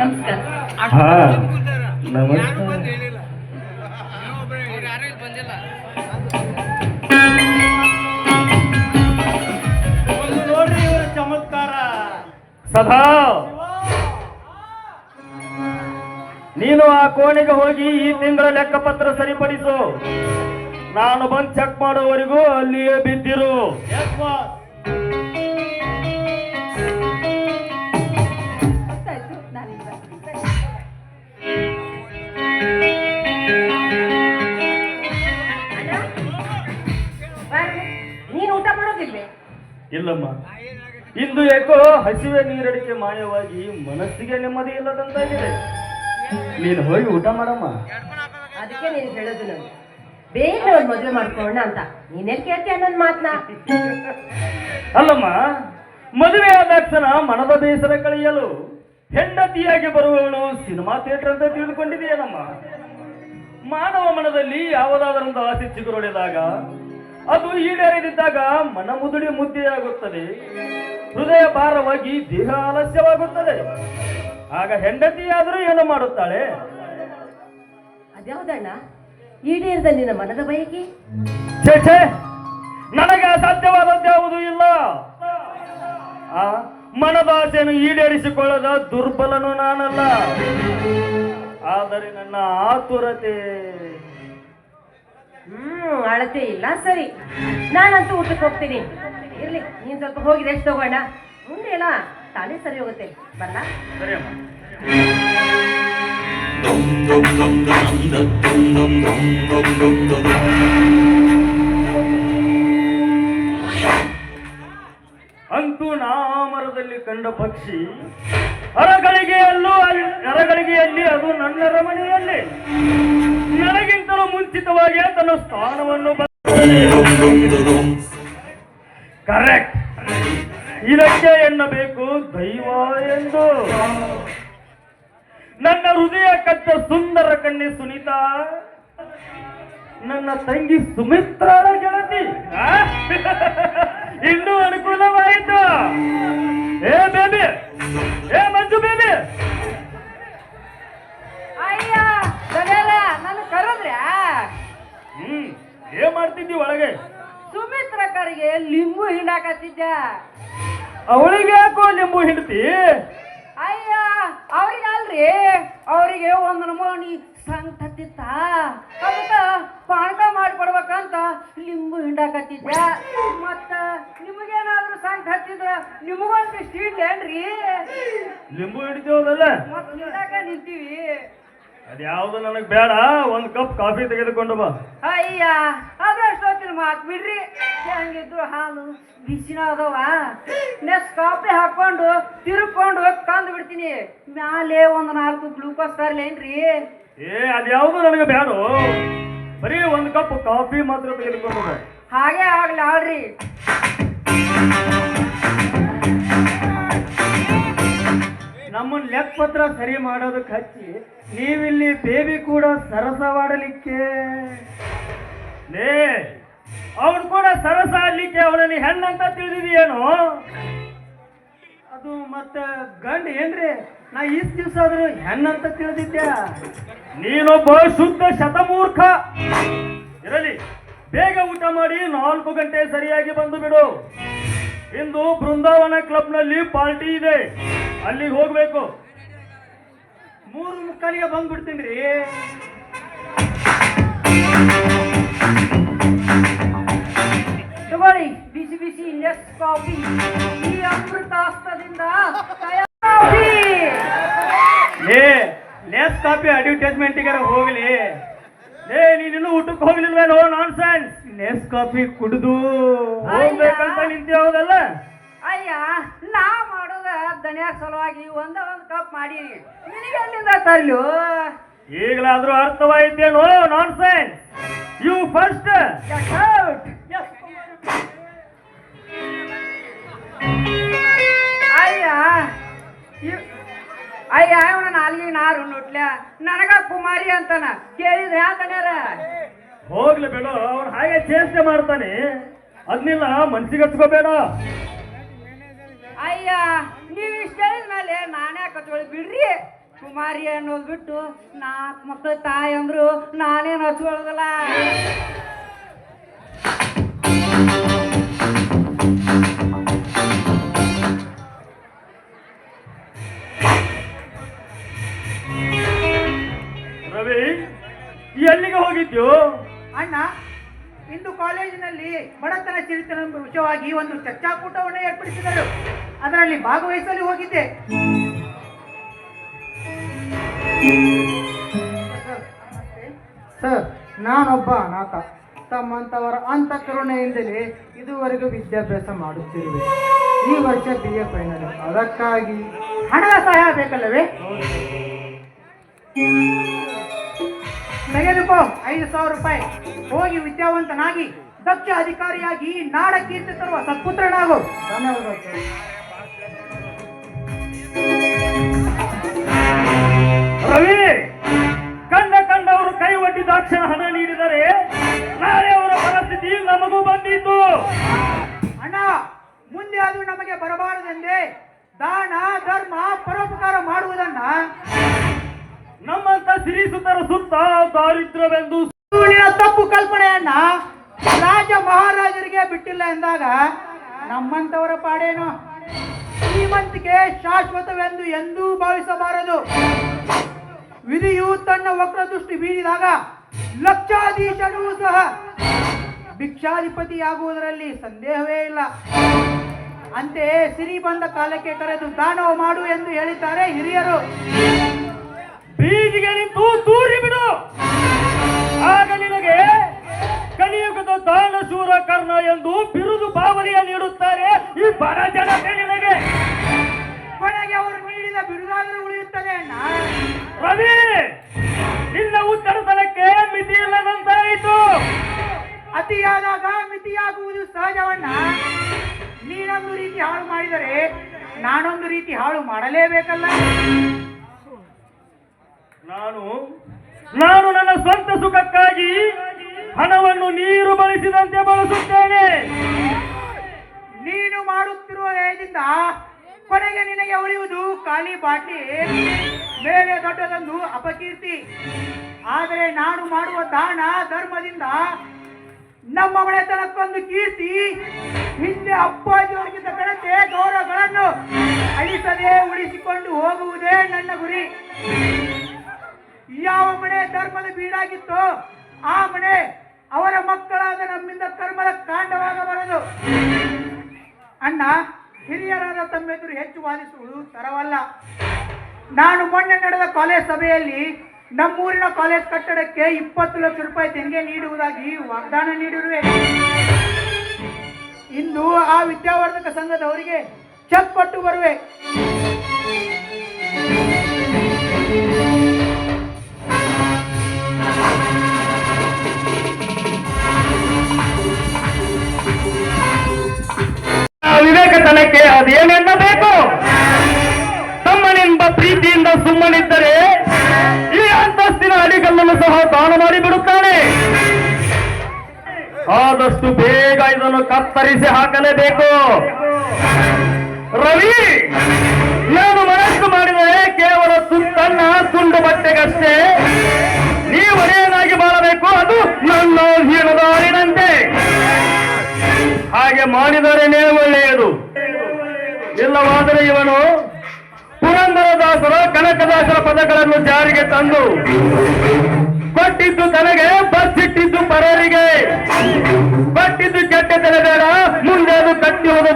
ನಮಸ್ಕಾರ. ಹಾ ಸದಾ ನೀನು ಆ ಕೋಣೆಗೆ ಹೋಗಿ ಈ ತಿಂಗಳ ಲೆಕ್ಕಪತ್ರ ಸರಿಪಡಿಸು. ನಾನು ಬಂದು ಚೆಕ್ ಮಾಡೋವರೆಗೂ ಅಲ್ಲಿಯೇ ಬಿದ್ದಿರು. ಇಲ್ಲಮ್ಮ. ಇಂದು ಏಕೋ ಹಸಿವೆ ನೀರಡಿಕೆ ಮಾಯವಾಗಿ ಮನಸ್ಸಿಗೆ ನೆಮ್ಮದಿ ಇಲ್ಲದಂತಾಗಿದೆ. ನೀನು ಹೋಗಿ ಊಟ ಮಾಡಮ್ಮ. ಅದಕ್ಕೆ ನೀನು ಹೇಳೋದು ನಾನು ಬೇಗ ಒಂದು ಮದುವೆ ಮಾಡ್ಕೊಳ್ಳೋಣ ಅಂತ. ನೀನೇನ್ ಕೇಳ್ತೀಯ ನನ್ನ ಮಾತನ್ನ ಅಲ್ಲಮ್ಮ ಮದುವೆ ಆದ ತಕ್ಷಣ ಮನದ ಬೇಸರ ಕಳೆಯಲು ಹೆಂಡತಿಯಾಗಿ ಬರುವವಳು ಸಿನಿಮಾ ಥಿಯೇಟರ್ ಅಂತ ತಿಳಿದುಕೊಂಡಿದೆಯೇನಮ್ಮ ಮಾನವ ಮನದಲ್ಲಿ ಯಾವುದಾದರೂ ಆಸೆ ಚಿಗುರೊಡೆದಾಗ ಅದು ಈಡೇರದಿದ್ದಾಗ ಮನ ಮುದುಡಿ ಮುದ್ದೆಯಾಗುತ್ತದೆ. ಹೃದಯ ಭಾರವಾಗಿ ದೇಹ ಆಲಸ್ಯವಾಗುತ್ತದೆ. ಆಗ ಹೆಂಡತಿಯಾದರೂ ಏನು ಮಾಡುತ್ತಾಳೆ? ಅದ್ಯಾವುದಣ್ಣ? ಈಡೇರಿದ ನಿನ್ನ ಮನದ ಬಯಕೆ? ಛೇ ಛೇ! ನನಗೆ ಅಸಾಧ್ಯವಾದದ್ಯಾವುದೂ ಇಲ್ಲ. ಆ ಮನದಾಸೆಯನ್ನು ಈಡೇರಿಸಿಕೊಳ್ಳದ ದುರ್ಬಲನು ನಾನಲ್ಲ. ಆದರೆ ನನ್ನ ಆತುರತೆ ಹ್ಮ್ ಅಳತೆ ಇಲ್ಲ ಸರಿ. ನಾನಂತೂ ಊಟಕ್ಕೆ ಹೋಗ್ತೀನಿ. ಇರ್ಲಿ ನೀನ್ ಸ್ವಲ್ಪ ಹೋಗಿ ರೆಸ್ಟ್ ತಗೋಣ. ಮುಂದೆ ಅಲ್ಲ ತಾನೇ ಸರಿ ಹೋಗುತ್ತೆ. ಬರಲ್ಲ ಸರಿ ಅಮ್ಮ. ಅಂತೂ ನಾಮರದಲ್ಲಿ ಕಂಡ ಪಕ್ಷಿ ಅರಗಳಿಗೆಯಲ್ಲೂ ಅರಗಳಿಗೆಯಲ್ಲಿ ಅದು ನನ್ನ ರಮಣೆಯಲ್ಲಿ. ನನಗಿಂತಲೂ ಮುಂಚಿತವಾಗಿ ತನ್ನ ಸ್ಥಾನವನ್ನು ಕರೆಕ್ಟ್ ಇದಕ್ಕೆ ಎನ್ನಬೇಕು ದೈವ ಎಂದು. ನನ್ನ ಹೃದಯ ಕಚ್ಚ ಸುಂದರ ಕಣ್ಣಿ ಸುನೀತಾ. ನನ್ನ ತಂಗಿ ಸುಮಿತ್ರಾಳ ಗೆಳತಿ? ಇನ್ನೂ ಅನುಕೂಲವಾಯಿತು. ಏ, ಬೇಬಿ. ಏ ಮಾಡ್ತಿದ್ದಿ ಒಳಗೆ? ಸುಮಿತ್ರ ಕರಿಗೆ ಲಿಂಬು ಹಿಂಡಾಕತ್ತಿದ್ದ. ಅವಳಿಗೆ ಯಾಕೋ ಲಿಂಬು ಹಿಂಡ್ತಿ? ಅಯ್ಯ ಅವ್ರಿಗೆ ಅಲ್ರಿ. ಅವರಿಗೆ ಒಂದು ನಮೂನಿ ಸಂಕತ್ತಿತ್ತ ಅದಕ್ಕ ಪಾನಕ ಮಾಡಿಕೊಡ್ಬೇಕಂತ ಲಿಂಬು ಹಿಂಡಾಕತ್ತಿದ್ದ. ಮತ್ತ ನಿಮಗೇನಾದ್ರೂ ಸಂಕ ಹತ್ತಿದ್ರ ನಿಮಗೊಂದು ಸ್ಟೀಲ್ಲೇನ್ರಿ ಲಿಂಬು ಹಿಡಿತೀವಲ್ಲ ಹಿಂಡಾಕ ನಿಂತೀವಿ. ಅದ್ಯಾವ್ದು ನನಗ್ ಬೇಡ ಒಂದ್ ಕಪ್ ಕಾಫಿ ತೆಗೆದುಕೊಂಡು ಬಾ. ಅಯ್ಯ ಅದು ಎಷ್ಟೊತ್ತಿನ ಮಾತು ಬಿಡ್ರಿ. ಹೆಂಗಿದ್ರು ಹಾಲು ಬಿಸಿನ ಅದಾವ ನೆಸ್ ಕಾಫಿ ಹಾಕೊಂಡು ತಿರುಕೊಂಡು ತಂದು ಬಿಡ್ತೀನಿ. ಮ್ಯಾಲೆ ಒಂದು ನಾಲ್ಕು ಗ್ಲೂಕೋಸ್ ತರ್ಲೇನ್ರಿ ಏ ಅದ್ಯಾವುದು ನನಗೆ ಬೇಡ ಬರೀ ಒಂದು ಕಪ್ ಕಾಫಿ ಮಾತ್ರ ತೆಗೆದುಕೊಂಡು ಹಾಗೆ ಆಗ್ಲಿ ನಮ್ಮನ್ನ ಲೆಕ್ಕಪತ್ರ ಸರಿ ಮಾಡೋದಕ್ಕೆ ಹಚ್ಚಿ ನೀವಿಲ್ಲಿ ಬೇಬಿ ಕೂಡ ಸರಸವಾಡಲಿಕ್ಕೆ. ಲೇ ಅವನು ಕೂಡ ಸರಸ ಅಲ್ಲಿಕ್ಕೆ ಅವನನ್ನು ಹೆಣ್ಣಂತ ತಿಳಿದಿದೆಯೇನು? ಅದು ಮತ್ತೆ ಗಂಡ ಏನ್ರಿ? ನಾ ಇಷ್ಟು ದಿವಸ ಆದ್ರೂ ಹೆಣ್ಣಂತ ತಿಳಿದಿದ್ದೆ ನೀನೊಬ್ಬ ಶುದ್ಧ ಶತಮೂರ್ಖ. ಇರಲಿ, ಬೇಗ ಊಟ ಮಾಡಿ ನಾಲ್ಕು ಗಂಟೆ ಸರಿಯಾಗಿ ಬಂದು ಬಿಡು. ಇಂದು ಬೃಂದಾವನ ಕ್ಲಬ್ನಲ್ಲಿ ಪಾರ್ಟಿ ಇದೆ. ಅಲ್ಲಿಗೆ ಹೋಗ್ಬೇಕು. ಮೂರು ಮುಕ್ಕಾಲಿಗೆ ಬಂದ್ಬಿಡ್ತೀನಿ ರೀ. ಲೆಸ್ ಕಾಫಿ ಕುಡಿದು ಹೋಗ್ಬೇಕಂತ ನಿಂತಿರೋದಲ್ಲ ಅಯ್ಯ ನಾ ಮಾಡೋದ ದನಿಯಾಗ ಸಲುವಾಗಿ ಒಂದ ಒಂದ್ ಕಪ್ ಮಾಡಿ ನಿನಗೆಲ್ಲಿಂದ ತರ್ಲು? ಈಗಲಾದ್ರೂ ಅರ್ಥವಾಯಿತೇನೋ ನಾನ್ ಸೆನ್ಸ್ ಯು ಫಸ್ಟ್ ಅಯ್ಯ ಅಯ್ಯ ಅವನ ನಾಲ್ಗಿ ನಾರು ನುಟ್ಲ. ನನಗ ಕುಮಾರಿ ಅಂತನ. ಕೇಳಿದ್ರೆ ಯಾಕನ್ಯಾರ ಹೋಗ್ಲಿ ಬೇಡ ಅವ್ನು ಹಾಗೆ ಚೇಷ್ಟೆ ಮಾಡ್ತಾನೆ. ಅದನ್ನೆಲ್ಲ ಮನ್ಸಿಗೆ ಹಚ್ಕೋಬೇಡ ಅಯ್ಯ ನೀವು ಇಷ್ಟ ಮೇಲೆ ನಾನೇ ಕಚ್ಕೊಳ್ಳಿ ಬಿಡ್ರಿ. ಕುಮಾರಿ ಅನ್ನೋದು ಬಿಟ್ಟು ನಾಲ್ಕು ಮಕ್ಕಳ ತಾಯಿ ಅಂದ್ರು ನಾನೇನು ಹಚ್ಕೊಳ್ಳೋದಲ್ಲ ರವಿ ಎಲ್ಲಿಗೆ ಹೋಗಿದ್ಯೋ? ಅಣ್ಣ ಇಂದು ಕಾಲೇಜಿನಲ್ಲಿ ಬಡತನ ಚಿರಿತನ ವಿಷಯವಾಗಿ ಒಂದು ಚರ್ಚಾಕೂಟವನ್ನು ಏರ್ಪಡಿಸಿದರು. ಅದರಲ್ಲಿ ಭಾಗವಹಿಸಲು ಹೋಗಿದ್ದೆ. ಸರ್ ನಾನೊಬ್ಬ ಅನಾಥ. ತಮ್ಮಂತವರ ಅಂತಃಕರುಣೆಯಿಂದಲೇ ಇದುವರೆಗೂ ವಿದ್ಯಾಭ್ಯಾಸ ಮಾಡುತ್ತಿರುವೆ. ಈ ವರ್ಷ ಬಿ ಎ ಫೈನಲ್ ಅದಕ್ಕಾಗಿ ಹಣದ ಸಹಾಯ ಬೇಕಲ್ಲವೇ? ತೆಗೆದುಕೋ. ಐದು ಸಾವಿರ ರೂಪಾಯಿ. ಹೋಗಿ ವಿದ್ಯಾವಂತನಾಗಿ. ದಕ್ಷ ಅಧಿಕಾರಿಯಾಗಿ ನಾಡ ಕೀರ್ತಿ ತರುವ ಸತ್ಪುತ್ರನಾಗು. ರವಿ, ಕಂಡ ಕಂಡವರು ಕೈ ಒಡ್ಡಿದಾಕ್ಷಣ ಹಣ ನೀಡಿದರೆ ನಾಳೆ ಅವರ ಪರಿಸ್ಥಿತಿ ನಮಗೂ ಬಂದಿತ್ತು ಅಣ್ಣ, ಮುಂದೆ ಅದು ನಮಗೆ ಬರಬಾರದೆಂದೇ ದಾನ, ಧರ್ಮ, ಪರೋಪಕಾರ ಮಾಡುವುದನ್ನ ನಮ್ಮಂತ ಸಿರಿಸುತ್ತರ ಸುತ್ತ ದಾರಿದ್ರ್ಯವೆಂದು ತಪ್ಪು ಕಲ್ಪನೆಯನ್ನ ರಾಜ ಮಹಾರಾಜರಿಗೆ ಬಿಟ್ಟಿಲ್ಲ ಎಂದಾಗ ನಮ್ಮಂತವರ ಪಾಡೇನು? ಶ್ರೀಮಂತಿಕೆ ಶಾಶ್ವತವೆಂದು ಎಂದೂ ಭಾವಿಸಬಾರದು. ವಿಧಿಯು ತನ್ನ ವಕ್ರದೃಷ್ಟಿ ಬೀರಿದಾಗ ಲಕ್ಷಾಧೀಶನೂ ಸಹ ಭಿಕ್ಷಾಧಿಪತಿಯಾಗುವುದರಲ್ಲಿ ಸಂದೇಹವೇ ಇಲ್ಲ. ಅಂತೆಯೇ ಸಿರಿ ಬಂದ ಕಾಲಕ್ಕೆ ಕರೆದು ದಾನವ ಮಾಡು ಎಂದು ಹೇಳಿದ್ದಾರೆ ಹಿರಿಯರು. ಬೀದಿಗೆ ನಿಂತು ದೂರಿ ಬಿಡು. ಆಗ ನಿನಗೆ ಕಲಿಯುಗದ ದಾನಶೂರ ಕರ್ಣ ಎಂದು ಬಿರುದು ಭಾವನೆಯ ನೀಡುತ್ತಾರೆ ಈ ಬಡ ಜನತೆ ನಿನಗೆ. ಕೊನೆಗೆ ಅವರು ನೀಡಿದ ಬಿರುದಾದರೂ ಉಳಿಯುತ್ತದೆ ಅಣ್ಣ. ರವಿ ನಿನ್ನ ಉತ್ತರತನಕ್ಕೆ ಮಿತಿ ಇಲ್ಲದಂತಾಯಿತು ಅತಿಯಾದಾಗ ಮಿತಿಯಾಗುವುದು ಸಹಜವನ್ನ ನೀನೊಂದು ರೀತಿ ಹಾಳು ಮಾಡಿದರೆ ನಾನೊಂದು ರೀತಿ ಹಾಳು ಮಾಡಲೇಬೇಕಲ್ಲ. ನಾನು ನಾನು ನನ್ನ ಸ್ವಂತ ಸುಖಕ್ಕಾಗಿ ಹಣವನ್ನು ನೀರು ಬಳಸಿದಂತೆ ಬಳಸುತ್ತೇನೆ. ನೀನು ಮಾಡುತ್ತಿರುವ ವ್ಯಯದಿಂದ ಕೊನೆಗೆ ನಿನಗೆ ಉಳಿಯುವುದು ಖಾಲಿ ಬಾಟಿ ಮೇಲೆ ದೊಡ್ಡದೊಂದು ಅಪಕೀರ್ತಿ. ಆದರೆ ನಾನು ಮಾಡುವ ದಾನ ಧರ್ಮದಿಂದ ನಮ್ಮ ಮನೆತನಕ್ಕೊಂದು ಕೀರ್ತಿ, ಹಿಂದೆ ಅಪ್ಪಾಜಿ ಹೊರಗಿದ್ದ ಕಡೆ ಗೌರವಗಳನ್ನು ಅಳಿಸದೆ ಉಳಿಸಿಕೊಂಡು ಹೋಗುವುದೇ ನನ್ನ ಗುರಿ. ಯಾವ ಮನೆ ಧರ್ಮದ ಬೀಡಾಗಿತ್ತೋ ಆ ಮನೆ ಅವರ ಮಕ್ಕಳಾದ ನಮ್ಮಿಂದ ಕರ್ಮದ ಕಾಂಡವಾಗಬಾರದು. ಅಣ್ಣ, ಹಿರಿಯರಾದ ತಮ್ಮೆದುರು ಹೆಚ್ಚು ವಾದಿಸುವುದು ತರವಲ್ಲ. ನಾನು ಮೊನ್ನೆ ನಡೆದ ಕಾಲೇಜ್ ಸಭೆಯಲ್ಲಿ ನಮ್ಮೂರಿನ ಕಾಲೇಜ್ ಕಟ್ಟಡಕ್ಕೆ ಇಪ್ಪತ್ತು ಲಕ್ಷ ರೂಪಾಯಿ ತೆರಿಗೆ ನೀಡುವುದಾಗಿ ವಾಗ್ದಾನ ನೀಡಿರುವೆ. ಇಂದು ಆ ವಿದ್ಯಾವರ್ಧಕ ಸಂಘದವರಿಗೆ ಚೆಕ್ ಕೊಟ್ಟು ಬರುವೆ. ಅಡಿಗಲ್ಲನ್ನು ಸಹ ದಾನ ಮಾಡಿ ಬಿಡುತ್ತಾನೆ. ಆದಷ್ಟು ಬೇಗ ಇದನ್ನು ಕತ್ತರಿಸಿ ಹಾಕಲೇಬೇಕು. ರವಿ ನಾನು ಮನಸ್ಸು ಮಾಡಿದರೆ ಕೇವಲ ಸುತ್ತನ್ನ ತುಂಡು ಬಟ್ಟೆಗಷ್ಟೇ ನೀವು ಮಾಡಬೇಕು ಅದು ನನ್ನ ಹೀನದಾರಿನಂತೆ. ಹಾಗೆ ಮಾಡಿದರೇನೇ ಒಳ್ಳೆಯದು? ಇಲ್ಲವಾದರೆ ಇವನು ಪುರಂದರದಾಸರ, ಕನಕದಾಸರ ಪದಗಳನ್ನು ಜಾರಿಗೆ ತಂದು ಬಟ್ಟಿದ್ದು ತನಗೆ ಬಚ್ಚಿಟ್ಟಿದ್ದು ಪರರಿಗೆ. ಬಟ್ಟಿದ್ದು ಕೆಟ್ಟ ತಲೆ ಬೇಡ ಮುಂದೆ ಅದು ಕಟ್ಟಿರುವುದು